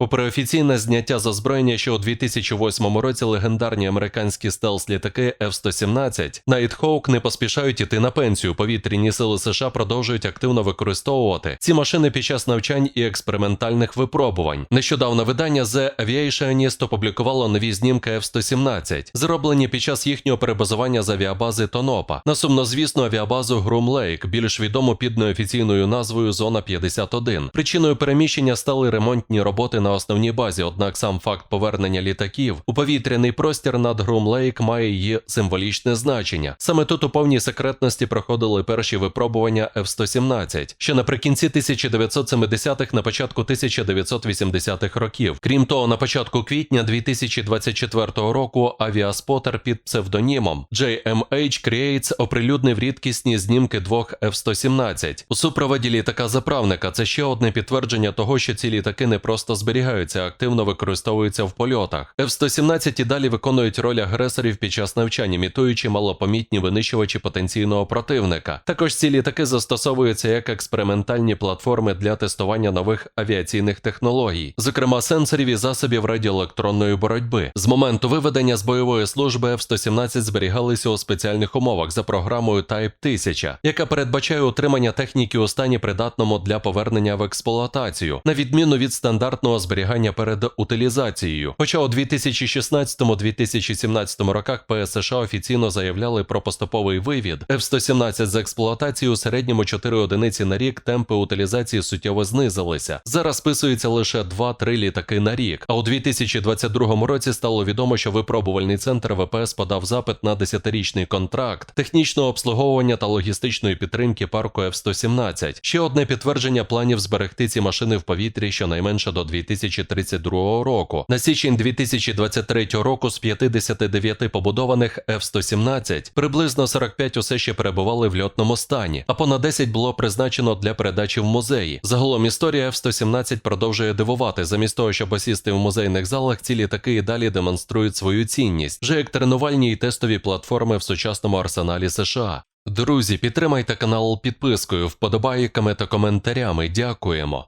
Попри офіційне зняття з озброєння, що у 2008 році легендарні американські стелс-літаки F-117 Nighthawk не поспішають іти на пенсію. Повітряні сили США продовжують активно використовувати ці машини під час навчань і експериментальних випробувань. Нещодавно видання The Aviationist опублікувало нові знімки F-117, зроблені під час їхнього перебазування з авіабази Тонопа на сумнозвісну авіабазу Грум Лейк, більш відому під неофіційною назвою Зона 51. Причиною переміщення стали ремонтні роботи на основній базі, однак сам факт повернення літаків у повітряний простір над Грум Лейк має її символічне значення. Саме тут у повній секретності проходили перші випробування F-117, ще наприкінці 1970-х, на початку 1980-х років. Крім того, на початку квітня 2024 року авіаспотер під псевдонімом JMH Creates оприлюднив рідкісні знімки двох F-117. У супроводі літака заправника це ще одне підтвердження того, що ці літаки не просто зберігаються, а активно використовуються в польотах. F-117 і далі виконують роль агресорів під час навчань, імітуючи малопомітні винищувачі потенційного противника. Також ці літаки застосовуються як експериментальні платформи для тестування нових авіаційних технологій, зокрема сенсорів і засобів радіоелектронної боротьби. З моменту виведення з бойової служби F-117 зберігалися у спеціальних умовах за програмою Type 1000, яка передбачає утримання техніки у стані придатному для повернення в експлуатацію, на відміну від стандартного зберігання перед утилізацією. Хоча у 2016-2017 роках ПС США офіційно заявляли про поступовий вивід F-117 з експлуатації у середньому 4 одиниці на рік темпи утилізації суттєво знизилися. Зараз списується лише 2-3 літаки на рік. А у 2022 році стало відомо, що випробувальний центр ВПС подав запит на 10-річний контракт технічного обслуговування та логістичної підтримки парку F-117. Ще одне підтвердження планів зберегти ці машини в повітрі щонайменше до 2032 року. На січень 2023 року з 59 побудованих F-117 приблизно 45 усе ще перебували в льотному стані, а понад 10 було призначено для передачі в музеї. Загалом історія F-117 продовжує дивувати. Замість того, щоб осісти в музейних залах, ці літаки і далі демонструють свою цінність, вже як тренувальні і тестові платформи в сучасному арсеналі США. Друзі, підтримайте канал підпискою, вподобайками та коментарями. Дякуємо.